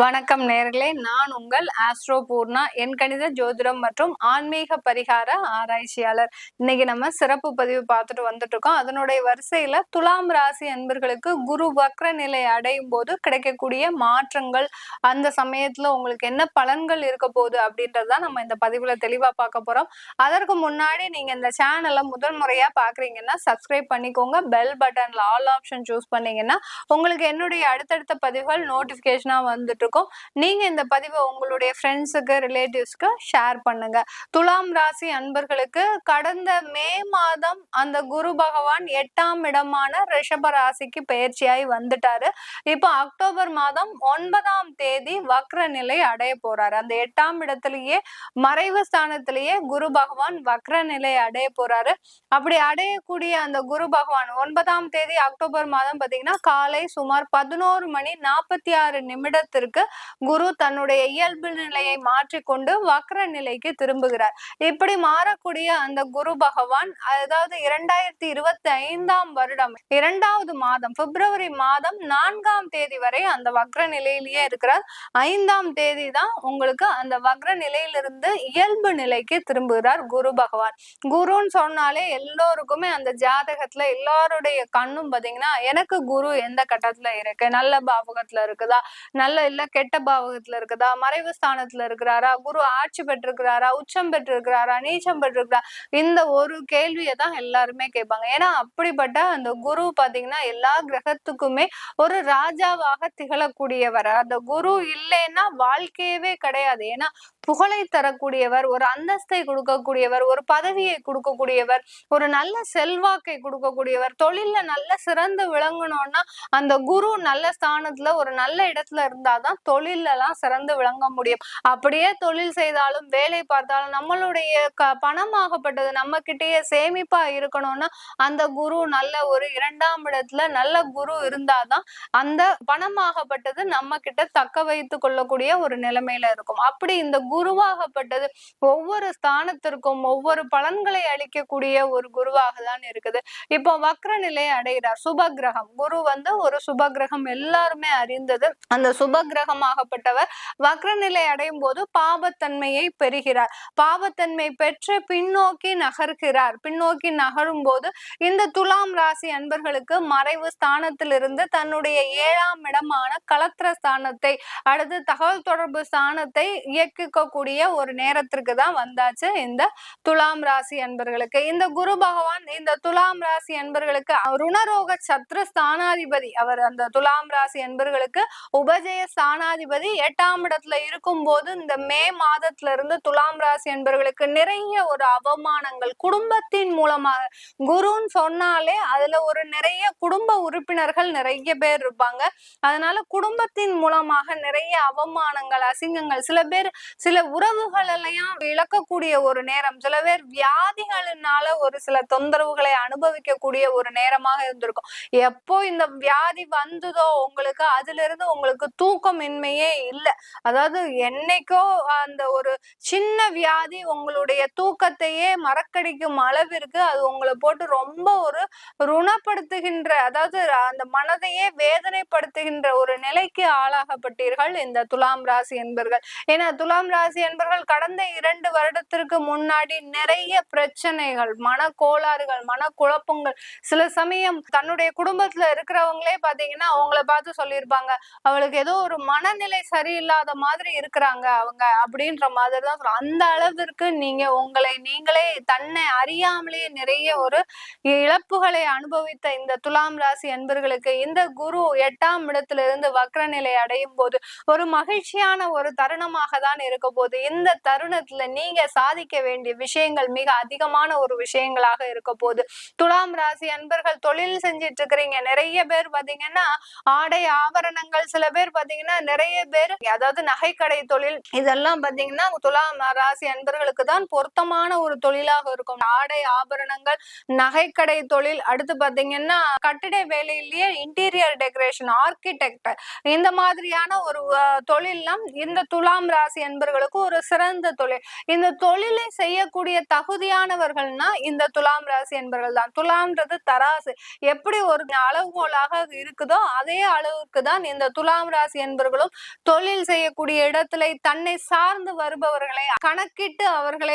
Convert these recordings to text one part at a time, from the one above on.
வணக்கம் நேர்களே. நான் உங்கள் ஆஸ்ட்ரோ பூர்ணா என் கணித ஜோதிடம் மற்றும் ஆன்மீக பரிகார ஆராய்ச்சியாளர். இன்னைக்கு நம்ம சிறப்பு பதிவு பார்த்துட்டு வந்துட்டு இருக்கோம் அதனுடைய வரிசையில துலாம் ராசி அன்பர்களுக்கு குரு வக்ர நிலை அடையும் போது கிடைக்கக்கூடிய மாற்றங்கள் அந்த சமயத்துல உங்களுக்கு என்ன பலன்கள் இருக்க போகுது அப்படின்றத நம்ம இந்த பதிவுல தெளிவா பார்க்க போறோம். அதற்கு முன்னாடி நீங்க இந்த சேனலை முதல் முறையா பாக்குறீங்கன்னா சப்ஸ்கிரைப் பண்ணிக்கோங்க. பெல் பட்டன்ல ஆல் ஆப்ஷன் சூஸ் பண்ணீங்கன்னா உங்களுக்கு என்னுடைய அடுத்தடுத்த பதிவுகள் நோட்டிபிகேஷனா வந்துட்டு இருக்கோம். நீங்க இந்த பதிவை உங்களுடைய ஃப்ரெண்ட்ஸுக்கு ரிலேட்டிவ்ஸ்க்கு ஷேர் பண்ணுங்க. துலாம் ராசி அன்பர்களுக்கு கடந்த மே மாதம் அந்த குரு பகவான் எட்டாம் இடமான ரிஷப ராசிக்கு பயிற்சியாகி வந்துட்டாரு. இப்போ அக்டோபர் மாதம் ஒன்பதாம் தேதி வக்ர நிலை அடைய போறாரு. அந்த எட்டாம் இடத்திலேயே மறைவு ஸ்தானத்திலேயே குரு பகவான் வக்ர நிலை அடைய போறாரு. அப்படி அடையக்கூடிய அந்த குரு பகவான் ஒன்பதாம் தேதி அக்டோபர் மாதம் பாத்தீங்கன்னா காலை சுமார் பதினோரு மணி நாற்பத்தி ஆறு நிமிடத்திற்கு மாதத்திற்கு குரு தன்னுடைய இயல்பு நிலையை மாற்றிக்கொண்டு வக்ர நிலைக்கு திரும்புகிறார். இப்படி மாறக்கூடிய அந்த குரு பகவான் அதாவது இரண்டாயிரத்தி இருபத்தி ஐந்தாம் வருடம் இரண்டாவது மாதம் பிப்ரவரி மாதம் நான்காம் தேதி வரை அந்த வக்ர நிலையிலேயே இருக்கிறார். ஐந்தாம் தேதி தான் உங்களுக்கு அந்த வக்ர நிலையிலிருந்து இயல்பு நிலைக்கு திரும்புகிறார் குரு பகவான். குருன்னு சொன்னாலே எல்லோருக்குமே அந்த ஜாதகத்துல எல்லாருடைய கண்ணும் பாத்தீங்கன்னா எனக்கு குரு எந்த கட்டத்துல இருக்கு? நல்ல பாவகத்துல இருக்குதா? நல்ல இல்ல கெட்ட பாவகத்துல இருக்குதா? மறைவு ஸ்தானத்துல இருக்கிறாரா? குரு ஆட்சி பெற்றிருக்கிறாரா? உச்சம் பெற்றிருக்கிறாரா? நீச்சம் பெற்றிருக்கிறா இந்த ஒரு கேள்வியை தான் எல்லாருமே கேட்பாங்க. ஏன்னா அப்படிப்பட்ட அந்த குரு பாத்தீங்கன்னா எல்லா கிரகத்துக்குமே ஒரு ராஜாவாக திகழக்கூடியவர். அந்த குரு இல்லைன்னா வாழ்க்கையவே கிடையாது. ஏன்னா புகழை தரக்கூடியவர் ஒரு அந்தஸ்தை கொடுக்கக்கூடியவர் ஒரு பதவியை கொடுக்கக்கூடியவர் ஒரு நல்ல செல்வாக்கை கொடுக்கக்கூடியவர் தொழில நல்ல சிறந்து விளங்கணும்னா அந்த குரு நல்ல ஸ்தானத்துல ஒரு நல்ல இடத்துல இருந்தாதான் தான் தொழிலெல்லாம் சிறந்து விளங்க முடியும். அப்படியே தொழில் செய்தாலும் வேலை பார்த்தாலும் நம்மளுடைய க பணமாகப்பட்டது நம்ம கிட்டேயே சேமிப்பா இருக்கணும்னா அந்த குரு நல்ல ஒரு இரண்டாம் இடத்துல நல்ல குரு இருந்தாதான் அந்த பணமாகப்பட்டது நம்ம கிட்ட தக்க வைத்து கொள்ளக்கூடிய ஒரு நிலைமையில இருக்கும். அப்படி இந்த குருவாகப்பட்டது ஒவ்வொரு ஸ்தானத்திற்கும் ஒவ்வொரு பலன்களை அளிக்கக்கூடிய ஒரு குருவாக தான் இருக்குது. இப்போ வக்ர நிலை அடைகிறார். சுப கிரகம். குரு வந்து ஒரு சுப கிரகம். எல்லாருமே அறிந்தது அந்த சுப கிரகமாகப்பட்டவர் வக்ர நிலை அடையும் போது பாவத்தன்மையை பெறுகிறார். பாவத்தன்மை பெற்று பின்னோக்கி நகர்கிறார். பின்னோக்கி நகரும் போது இந்த துலாம் ராசி அன்பர்களுக்கு மறைவு ஸ்தானத்திலிருந்து தன்னுடைய ஏழாம் இடமான கலத்திர ஸ்தானத்தை அடுத்து தகவல் தொடர்பு ஸ்தானத்தை இயக்கிக்கக்கூடிய ஒரு நேரத்திற்கு தான் வந்தாச்சு இந்த துலாம் ராசி அன்பர்களுக்கு. இந்த குரு பகவான் இந்த துலாம் ராசி அன்பர்களுக்கு ருணரோக சத்ரு ஸ்தானாதிபதி. அவர் அந்த துலாம் ராசி அன்பர்களுக்கு உபஜய ஸ்தானாதிபதி எட்டாம் இடத்துல இருக்கும் போது இந்த மே மாதத்துல இருந்து துலாம் ராசி என்பவர்களுக்கு நிறைய ஒரு அவமானங்கள் குடும்பத்தின் மூலமாக குருன்னு சொன்னாலே அதுல ஒரு நிறைய குடும்ப உறுப்பினர்கள் நிறைய பேர் இருப்பாங்க. அதனால குடும்பத்தின் மூலமாக நிறைய அவமானங்கள் அசிங்கங்கள் சில பேர் சில உறவுகள் எல்லாம் இழக்கக்கூடிய ஒரு நேரம் சில பேர் வியாதிகளினால ஒரு சில தொந்தரவுகளை அனுபவிக்கக்கூடிய ஒரு நேரமாக இருந்திருக்கும். எப்போ இந்த வியாதி வந்ததோ உங்களுக்கு அதுல இருந்து உங்களுக்கு தூக்கம் தூக்கமின்மையே இல்லை. அதாவது என்னைக்கோ அந்த ஒரு சின்ன வியாதி உங்களுடைய தூக்கத்தையே மறக்கடிக்கும் அளவிற்கு அது உங்களை போட்டு ரொம்ப ஒரு ருணப்படுத்துகின்ற அதாவது அந்த மனதையே வேதனைப்படுத்துகின்ற ஒரு நிலைக்கு ஆளாகப்பட்டீர்கள் இந்த துலாம் ராசி என்பர்கள். ஏன்னா துலாம் ராசி என்பர்கள் கடந்த இரண்டு வருடத்திற்கு முன்னாடி நிறைய பிரச்சனைகள் மன கோளாறுகள் மன குழப்பங்கள் சில சமயம் தன்னுடைய குடும்பத்துல இருக்கிறவங்களே பாத்தீங்கன்னா அவங்கள பார்த்து சொல்லியிருப்பாங்க. அவளுக்கு ஏதோ ஒரு மனநிலை சரியில்லாத மாதிரி இருக்கிறாங்க அவங்க அப்படின்ற மாதிரி தான் அந்த அளவிற்கு நீங்க உங்களை நீங்களே தன்னை அறியாமலேயே நிறைய ஒரு இழப்புகளை அனுபவித்த இந்த துலாம் ராசி என்பர்களுக்கு இந்த குரு எட்டாம் இடத்துல இருந்து வக்ர நிலை அடையும் போது ஒரு மகிழ்ச்சியான ஒரு தருணமாக தான் இருக்க போது இந்த தருணத்துல நீங்க சாதிக்க வேண்டிய விஷயங்கள் மிக அதிகமான ஒரு விஷயங்களாக இருக்க போது துலாம் ராசி அன்பர்கள் தொழில் செஞ்சிட்டு இருக்கிறீங்க. நிறைய பேர் பாத்தீங்கன்னா ஆடை ஆபரணங்கள் சில பேர் பாத்தீங்கன்னா நிறைய பேர் அதாவது நகைக்கடை தொழில் இதெல்லாம் பாத்தீங்கன்னா துலாம் ராசி அன்பர்களுக்கு தான் பொருத்தமான ஒரு தொழிலாக இருக்கும். ஆடை ஆபரணங்கள் நகைக்கடை தொழில் அடுத்து பாத்தீங்கன்னா கட்டிட வேலையிலேயே இன்டீரியர் டெக்கரேஷன் ஆர்கிடெக்ட் இந்த மாதிரியான ஒரு தொழில்லாம் இந்த துலாம் ராசி அன்பர்களுக்கு ஒரு சிறந்த தொழில். இந்த தொழிலை செய்யக்கூடிய தகுதியானவர்கள்னா இந்த துலாம் ராசி என்பர்கள் தான். துலாம்ன்றது தராசு. எப்படி ஒரு அளவுகோலாக இருக்குதோ அதே அளவுக்கு தான் இந்த துலாம் ராசி என்பது என்பர்களும் தொழில் செய்யக்கூடிய இடத்துல தன்னை சார்ந்து வருபவர்களை கணக்கிட்டு அவர்களை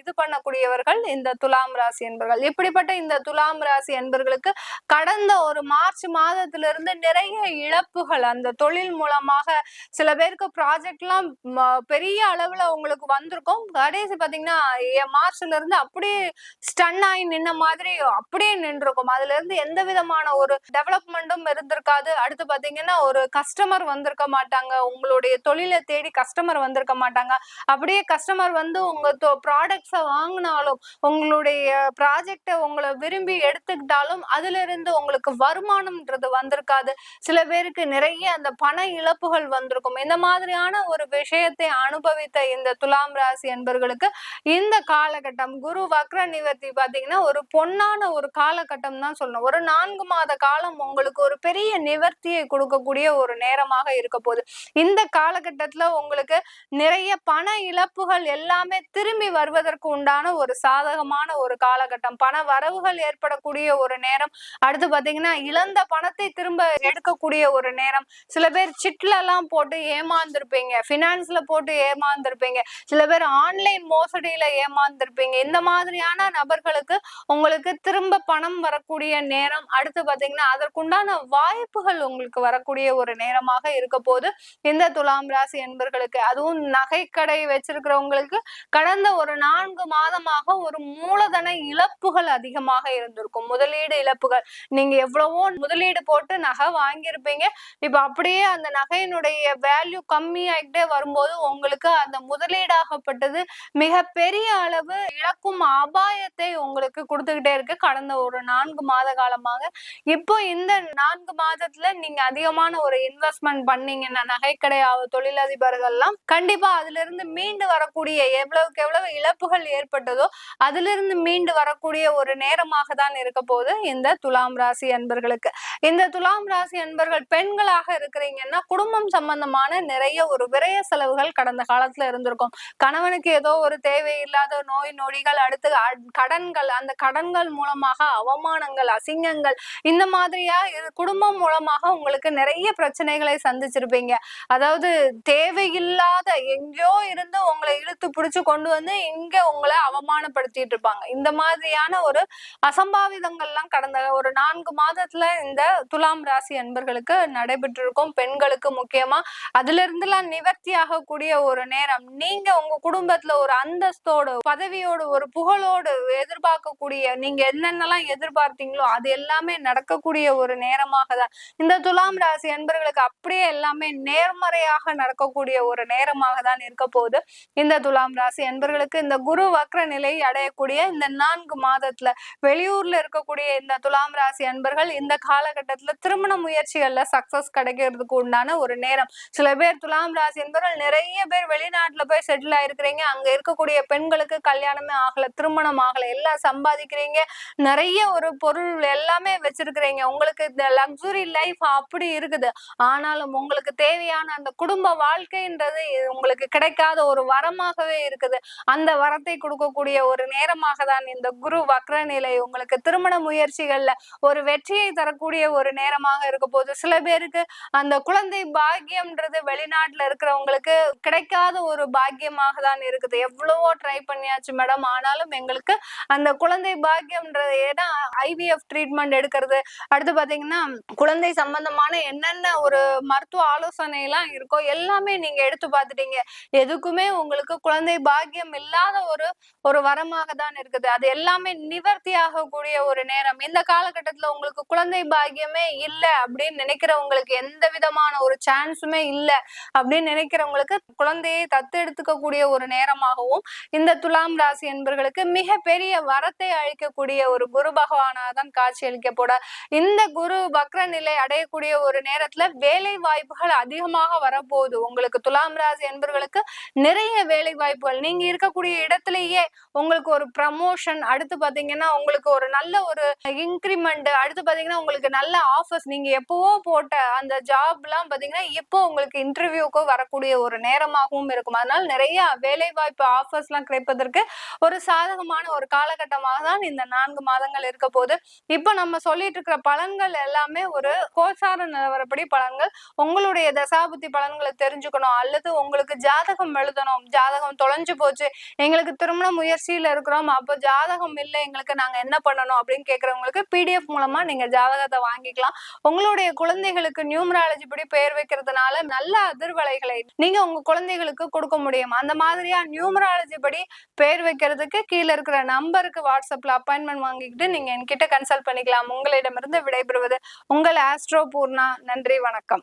இது பண்ணக்கூடியவர்கள் இந்த துலாம் ராசி என்பர்கள். இப்படிப்பட்ட இந்த துலாம் ராசி என்பர்களுக்கு கடந்த ஒரு மார்ச் மாதத்திலிருந்து நிறைய இழப்புகள் அந்த தொழில் மூலமாக சில பேருக்கு ப்ராஜெக்ட் எல்லாம் பெரிய அளவுல உங்களுக்கு வந்திருக்கும். கடைசி பாத்தீங்கன்னா மார்ச்ல இருந்து அப்படியே ஸ்டன் ஆகி நின்ன மாதிரி அப்படியே நின்றுருக்கும். அதுல இருந்து எந்த விதமான ஒரு டெவலப்மெண்ட்டும் இருந்திருக்காது. அடுத்து பாத்தீங்கன்னா ஒரு கஸ்டமர் வந்திருக்க மாட்டாங்க. உங்களுடைய தொழிலை தேடி கஸ்டமர் வந்திருக்க மாட்டாங்க. அப்படியே கஸ்டமர் வந்து உங்க ப்ராடக்ட்ஸை வாங்கினாலும் உங்களுடைய ப்ராஜெக்டை உங்களை விரும்பி எடுத்துக்கிட்டாலும் அதுல இருந்து உங்களுக்கு வருமானம்ன்றது வந்திருக்காது. சில பேருக்கு நிறைய அந்த பண இழப்புகள் வந்திருக்கும். இந்த மாதிரியான ஒரு விஷயத்தை அனுபவித்த இந்த துலாம் ராசி என்பர்களுக்கு இந்த காலகட்டம் குரு வக்ர நிவர்த்தி பாத்தீங்கன்னா ஒரு பொன்னான ஒரு காலகட்டம் தான் சொல்லணும். ஒரு நான்கு மாத காலம் உங்களுக்கு ஒரு பெரிய நிவர்த்தியை கொடுக்கக்கூடிய ஒரு நேரமாக இருக்க போகுது இந்த காலகட்டத்துல உங்களுக்கு நிறைய பண இழப்புகள் எல்லாமே திரும்பி வருவதற்கு உண்டான ஒரு சாதகமான ஒரு காலகட்டம். பண வரவுகள் ஏற்படக்கூடிய ஒரு நேரம். அடுத்து பாத்தீங்கன்னா இழந்த பணத்தை திரும்ப எடுக்கக்கூடிய ஒரு நேரம். சில பேர் சிட்ல எல்லாம் போட்டு ஏமாந்துருப்பீங்க. பினான்ஸ்ல போட்டு ஏமாந்துருப்பீங்க. சில பேர் ஆன்லைன் மோசடியில ஏமாந்துருப்பீங்க. இந்த மாதிரியான நபர்களுக்கு உங்களுக்கு திரும்ப பணம் வரக்கூடிய நேரம். அடுத்து பாத்தீங்கன்னா அதற்குண்டான வாய்ப்புகள் உங்களுக்கு வரக்கூடிய ஒரு நேரமாக இருக்க போது இந்த துலாம் ராசி என்பர்களுக்கு அதுவும் நகைக்கடை வச்சிருக்கிறவங்களுக்கு கடந்த ஒரு நான்கு மாதமாக ஒரு மூலதன இழப்புகள் அதிகமாக இருந்திருக்கும். முதலீடு இழப்புகள். நீங்க எவ்வளவோ முதலீடு போட்டு நகை வாங்கியிருப்பீங்க. இப்ப அப்படியே அந்த நகையினுடைய வேல்யூ கம்மி ஆகிட்டே வரும்போது உங்களுக்கு அந்த முதலீடாகப்பட்டது மிக பெரிய அளவு இழக்கும் அபாயத்தை உங்களுக்கு கொடுத்துக்கிட்டே இருக்கு. கடந்த ஒரு நான்கு மாத காலமாக. இப்போ இந்த நான்கு மாதத்துல நீங்க அதிகமான ஒரு இன்வெஸ்ட்மெண்ட் சொன்னீங்கன்னா நகைக்கடை தொழிலதிபர்கள்லாம். கண்டிப்பா அதுல இருந்து மீண்டு வரக்கூடிய எவ்வளவுக்கு எவ்வளவு இழப்புகள் ஏற்பட்டதோ அதுல இருந்து மீண்டு வரக்கூடிய ஒரு நேரமாக தான் இருக்க போது இந்த துலாம் ராசி அன்பர்களுக்கு. இந்த துலாம் ராசி அன்பர்கள் பெண்களாக இருக்கிறீங்கன்னா குடும்பம் சம்பந்தமான நிறைய ஒரு விரய செலவுகள் கடந்த காலத்துல இருந்திருக்கும். கணவனுக்கு ஏதோ ஒரு தேவையில்லாத நோய் நொடிகள் அடுத்து கடன்கள் அந்த கடன்கள் மூலமாக அவமானங்கள் அசிங்கங்கள் இந்த மாதிரியா குடும்பம் மூலமாக உங்களுக்கு நிறைய பிரச்சனைகளை சந்திச்சு சந்திச்சிருப்பீங்க அதாவது தேவையில்லாத எங்கேயோ இருந்து உங்களை இழுத்து பிடிச்சு கொண்டு வந்து இங்க உங்களை அவமானப்படுத்திட்டு இருப்பாங்க இந்த மாதிரியான ஒரு அசம்பாவிதங்கள்லாம் கடந்த ஒரு நான்கு மாதத்துல இந்த துலாம் ராசி அன்பர்களுக்கு நடைபெற்றிருக்கும் பெண்களுக்கு முக்கியமா. அதுல இருந்துலாம் நிவர்த்தி ஆகக்கூடிய ஒரு நேரம். நீங்க உங்க குடும்பத்துல ஒரு அந்தஸ்தோடு பதவியோடு ஒரு புகழோடு எதிர்பார்க்கக்கூடிய நீங்க என்னென்னலாம் எதிர்பார்த்தீங்களோ அது எல்லாமே நடக்கக்கூடிய ஒரு நேரமாக தான். இந்த துலாம் ராசி அன்பர்களுக்கு அப்படியே எல்லாம் எல்லாமே நேர்மறையாக நடக்கக்கூடிய ஒரு நேரமாக தான் இருக்க போகுது. இந்த துலாம் ராசி என்பர்களுக்கு இந்த குரு வக்ர நிலை அடையக்கூடிய இந்த நான்கு மாதத்துல வெளியூர்ல இருக்கக்கூடிய இந்த துலாம் ராசி அன்பர்கள் இந்த காலகட்டத்துல திருமண முயற்சிகள்ல சக்சஸ் கிடைக்கிறதுக்கு உண்டான ஒரு நேரம். சில பேர் துலாம் ராசி என்பவர்கள் நிறைய பேர் வெளிநாட்டுல போய் செட்டில் ஆயிருக்கிறீங்க. அங்க இருக்கக்கூடிய பெண்களுக்கு கல்யாணமே ஆகல திருமணம் ஆகல எல்லாம் சம்பாதிக்கிறீங்க. நிறைய ஒரு பொருள் எல்லாமே வச்சிருக்கிறீங்க. உங்களுக்கு இந்த லக்ஸுரி லைஃப் அப்படி இருக்குது. ஆனாலும் உங்களுக்கு தேவையான அந்த குடும்ப வாழ்க்கைன்றது உங்களுக்கு கிடைக்காத ஒரு வரமாகவே இருக்குது. அந்த வரத்தை கொடுக்கக்கூடிய ஒரு நேரமாக தான் இந்த குரு வக்ர நிலை உங்களுக்கு திருமண முயற்சிகள்ல ஒரு வெற்றியை தரக்கூடிய ஒரு நேரமாக இருக்க போது சில பேருக்கு அந்த குழந்தை பாக்கியம்ன்றது வெளிநாட்டுல இருக்கிறவங்களுக்கு கிடைக்காத ஒரு பாக்கியமாக தான் இருக்குது. எவ்வளவோ ட்ரை பண்ணியாச்சு மேடம் ஆனாலும் எங்களுக்கு அந்த குழந்தை பாக்கியம்ன்றது ஏன்னா ஐவிஎஃப் ட்ரீட்மெண்ட் எடுக்கிறது. அடுத்து பாத்தீங்கன்னா குழந்தை சம்பந்தமான என்னென்ன ஒரு மருத்துவ ஆலோசனை எல்லாம் இருக்கோ எல்லாமே நீங்க எடுத்து பார்த்துட்டீங்க. எதுக்குமே உங்களுக்கு குழந்தை பாக்கியம் இல்லாத ஒரு ஒரு வரமாக தான் இருக்குது. அது எல்லாமே நிவர்த்தி ஆகக்கூடிய ஒரு நேரம். இந்த காலகட்டத்துல உங்களுக்கு குழந்தை பாக்கியமே இல்லை அப்படின்னு நினைக்கிறவங்களுக்கு எந்த விதமான ஒரு சான்ஸுமே இல்லை அப்படின்னு நினைக்கிறவங்களுக்கு குழந்தையை தத்து எடுத்துக்கக்கூடிய ஒரு நேரமாகவும் இந்த துலாம் ராசி என்பர்களுக்கு மிக பெரிய வரத்தை அழிக்கக்கூடிய ஒரு குரு பகவானா தான் காட்சி அளிக்கப்பட இந்த குரு வக்ர நிலை அடையக்கூடிய ஒரு நேரத்துல வேலை வாய்ப்புகள் அதிகமாக வரப்போகுது. உங்களுக்கு துலாம் ராசி என்பவர்களுக்கு நிறைய வேலை வாய்ப்புகள். நீங்க இருக்கக்கூடிய இடத்துலயே உங்களுக்கு ஒரு ப்ரமோஷன் அடுத்து பாத்தீங்கன்னா உங்களுக்கு ஒரு நல்ல ஒரு இன்க்ரிமெண்ட் அடுத்து பாத்தீங்கன்னா உங்களுக்கு நல்ல ஆஃபர்ஸ் நீங்க எப்பவோ போட்ட அந்த ஜாப் எல்லாம் பாத்தீங்கன்னா இப்போ உங்களுக்கு இன்டர்வியூக்கு வரக்கூடிய ஒரு நேரமாகவும் இருக்கும். அதனால நிறைய வேலை வாய்ப்பு ஆஃபர்ஸ் எல்லாம் கிடைப்பதற்கு ஒரு சாதகமான ஒரு காலகட்டமாக தான் இந்த நான்கு மாதங்கள் இருக்க போது இப்ப நம்ம சொல்லிட்டு இருக்கிற பலன்கள் எல்லாமே ஒரு கோசார நிலவரப்படி பலன்கள் உங்க உங்களுடைய தசாபுத்தி பலன்களை தெரிஞ்சுக்கணும் அல்லது உங்களுக்கு ஜாதகம் எழுதணும் ஜாதகம் தொலைஞ்சு போச்சு எங்களுக்கு திருமண முயற்சியில இருக்கிறோம் அப்போ ஜாதகம் இல்லை எங்களுக்கு நாங்க என்ன பண்ணணும் அப்படின்னு கேட்கறவங்களுக்கு பிடிஎஃப் மூலமா நீங்க ஜாதகத்தை வாங்கிக்கலாம். உங்களுடைய குழந்தைகளுக்கு நியூமராலஜி படி பெயர் வைக்கிறதுனால நல்ல அதிர்வலைகளை நீங்க உங்க குழந்தைகளுக்கு கொடுக்க முடியும். அந்த மாதிரியா நியூமராலஜி படி பெயர் வைக்கிறதுக்கு கீழே இருக்கிற நம்பருக்கு வாட்ஸ்அப்ல அப்பாயின்மெண்ட் வாங்கிக்கிட்டு நீங்க என்கிட்ட கன்சல்ட் பண்ணிக்கலாம். உங்களிடமிருந்து விடைபெறுவது உங்கள் ஆஸ்ட்ரோ பூர்ணா. நன்றி வணக்கம்.